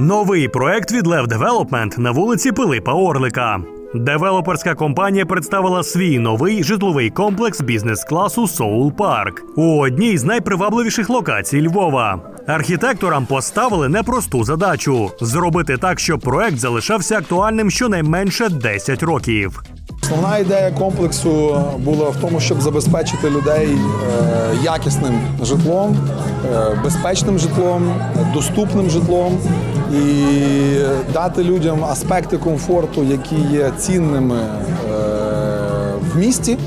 Новий проект від Lev Development на вулиці Пилипа Орлика. Девелоперська компанія представила свій новий житловий комплекс бізнес-класу Soul Park у одній з найпривабливіших локацій Львова. Архітекторам поставили непросту задачу зробити так, щоб проект залишався актуальним щонайменше 10 років. Основна ідея комплексу була в тому, щоб забезпечити людей е, якісним житлом, е, безпечним житлом, доступним житлом і дати людям аспекти комфорту, які є цінними е, в місті,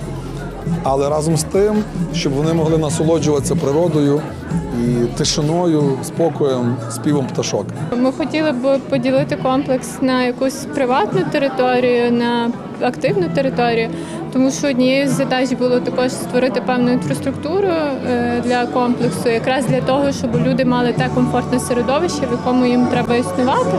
але разом з тим, щоб вони могли насолоджуватися природою і тишиною, спокоєм, співом пташок. Ми хотіли б поділити комплекс на якусь приватну територію, на активну територію, тому що однією з задач було також створити певну інфраструктуру е, для комплексу, якраз для того, щоб люди мали те комфортне середовище, в якому їм треба існувати.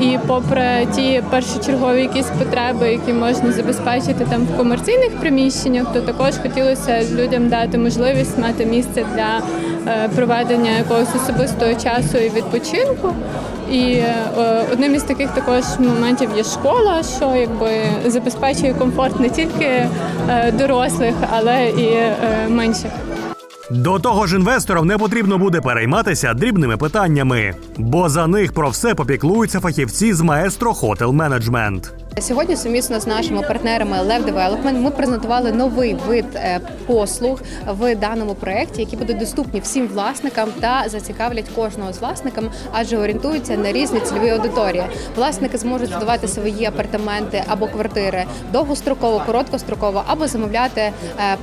І попри ті першочергові якісь потреби, які можна забезпечити там в комерційних приміщеннях, то також хотілося людям дати можливість мати місце для е, проведення якогось особистого часу і відпочинку. І е, одним із таких також моментів є школа, що якби забезпечує комфорт не тільки е, дорослих, але і е, менших. До того ж, інвесторам не потрібно буде перейматися дрібними питаннями, бо за них про все попіклуються фахівці з Маестро Hotel Management. Сьогодні сумісно з нашими партнерами Lev Development ми презентували новий вид е, послуг в даному проєкті, які будуть доступні всім власникам та зацікавлять кожного з власників, адже орієнтуються на різні цільові аудиторії. Власники зможуть здавати свої апартаменти або квартири довгостроково, короткостроково, або замовляти е,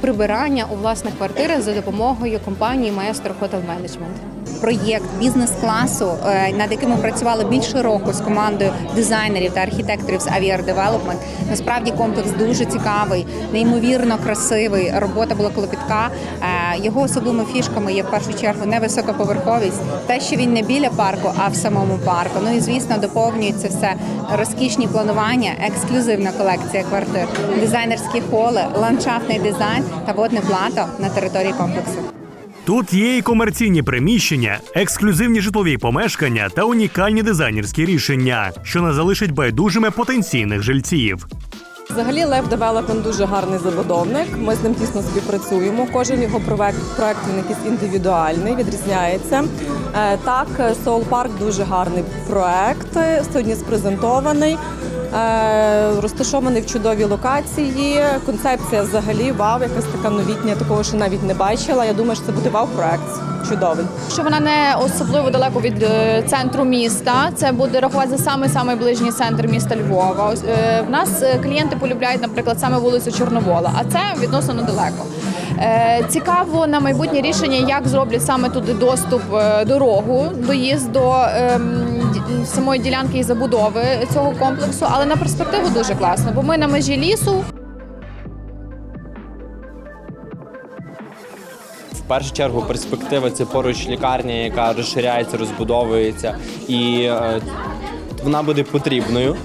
прибирання у власних квартирах за допомогою компанії Maestro Hotel Management. проєкт бізнес-класу, е, над яким ми працювали більше року з командою дизайнерів та архітекторів з Aviar Development. Насправді комплекс дуже цікавий, неймовірно красивий. Робота була клопітка. Е, Його особливими фішками є в першу чергу невисока поверховість, те, що він не біля парку, а в самому парку. Ну і звісно, доповнюється все розкішні планування, ексклюзивна колекція квартир, дизайнерські холи, ландшафтний дизайн та водне плато на території комплексу. Тут є і комерційні приміщення, ексклюзивні житлові помешкання та унікальні дизайнерські рішення, що не залишать байдужими потенційних жильців. Взагалі Лев Девелопмент дуже гарний забудовник. Ми з ним тісно співпрацюємо. Кожен його проект він якийсь індивідуальний, відрізняється. Е, Так, Soul Park дуже гарний проект. Сьогодні спрезентований. Е, Розташований в чудовій локації. Концепція взагалі вау, якась така новітня, такого ще навіть не бачила. Я думаю, що це буде вау-проект. Чудовий. що вона не особливо далеко від е, центру міста. Це буде рахувати за самий ближній центр міста Львова. Е, В нас клієнти полюбляють, наприклад, саме вулицю Чорновола, а це відносно недалеко. Цікаво на майбутнє рішення, як зроблять саме туди доступ дорогу, доїзд до ем, самої ділянки і забудови цього комплексу. Але на перспективу дуже класно, бо ми на межі лісу. В першу чергу перспектива це поруч лікарня, яка розширяється, розбудовується, і е, вона буде потрібною.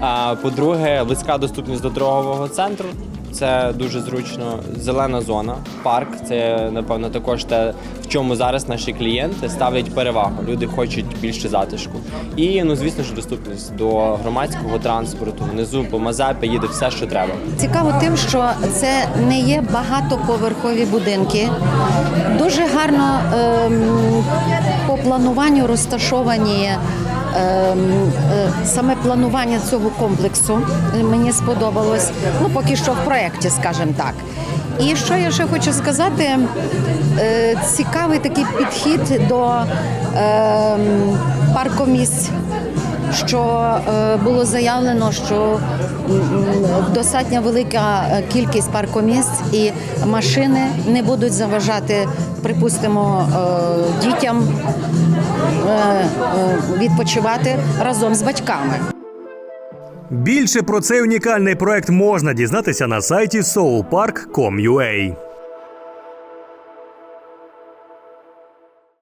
А по-друге, близька доступність до торгового центру. Це дуже зручно. Зелена зона, парк. Це напевно також те, в чому зараз наші клієнти ставлять перевагу. Люди хочуть більше затишку. І ну звісно ж доступність до громадського транспорту. Внизу по Мазепі їде все, що треба. Цікаво тим, що це не є багатоповерхові будинки. Дуже гарно ем, по плануванню розташовані. Ем, е, Саме планування цього комплексу мені сподобалось. Ну, поки що в проєкті, скажімо так. І що я ще хочу сказати, е, цікавий такий підхід до ем, паркомісць що е, було заявлено, що достатньо велика е, кількість паркомісць і машини не будуть заважати, припустимо, е, дітям відпочивати разом з батьками. Більше про цей унікальний проект можна дізнатися на сайті soulpark.com.ua.